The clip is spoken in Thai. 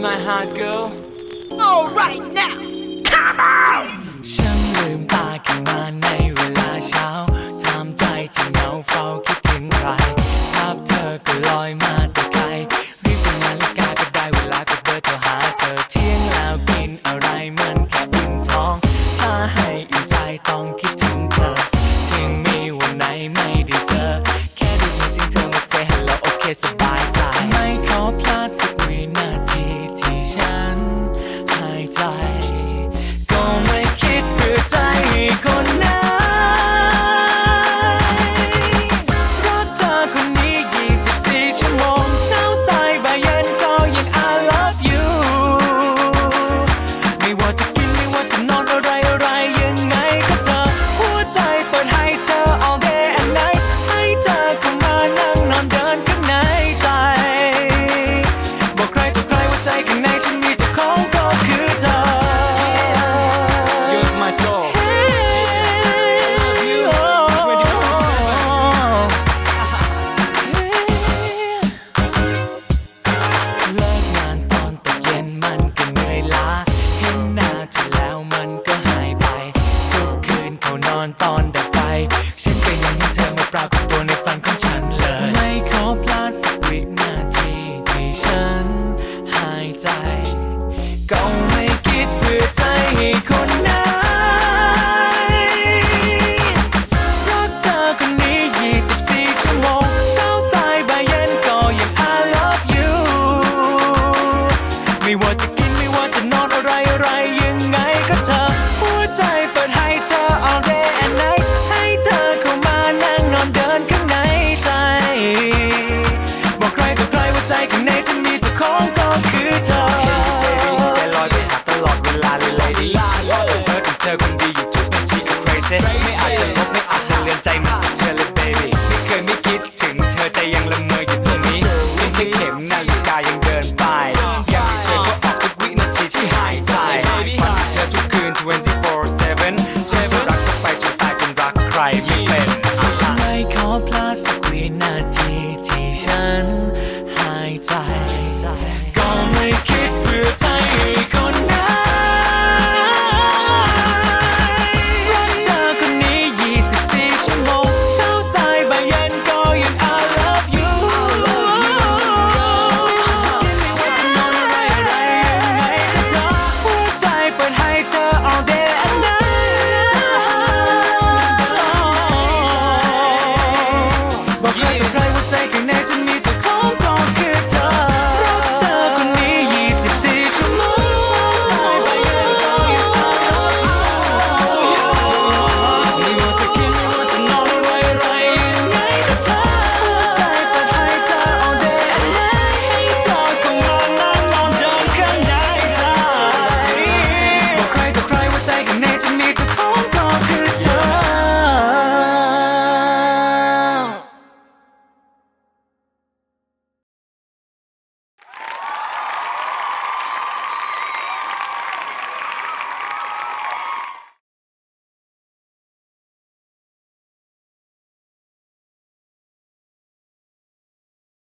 my heart, girl? All right now. Come on. ข้างในฉันมีเจ้าของก็คือเธอ You're my soul Plastic with my teeth, จ ก็ไม่คิดเพื่อใจให้คนไหนรักเธอคนนี้ 24 ชั่วโมงเช้าสายบ่ายเย็นก็ยัง I love you ไม่ว่าจะ สิไม่อาจจะลบไม่อาจจะเลือนใจมันสักเธอเลย baby ไม่เคยไม่คิดถึงเธอใจยังละเมออยู่ตรงนี้ยังแค่เข็มนาฬิกายังเดินไปอยากเธอก็ออกทุกวินาทีที่หายใจฝันเธอทุกคืน 24/7ฉันจะรักจะไปจนตายจนรักใครไม่เป็นไม่ขอพลาดสักวินาทีที่ฉันหายใจ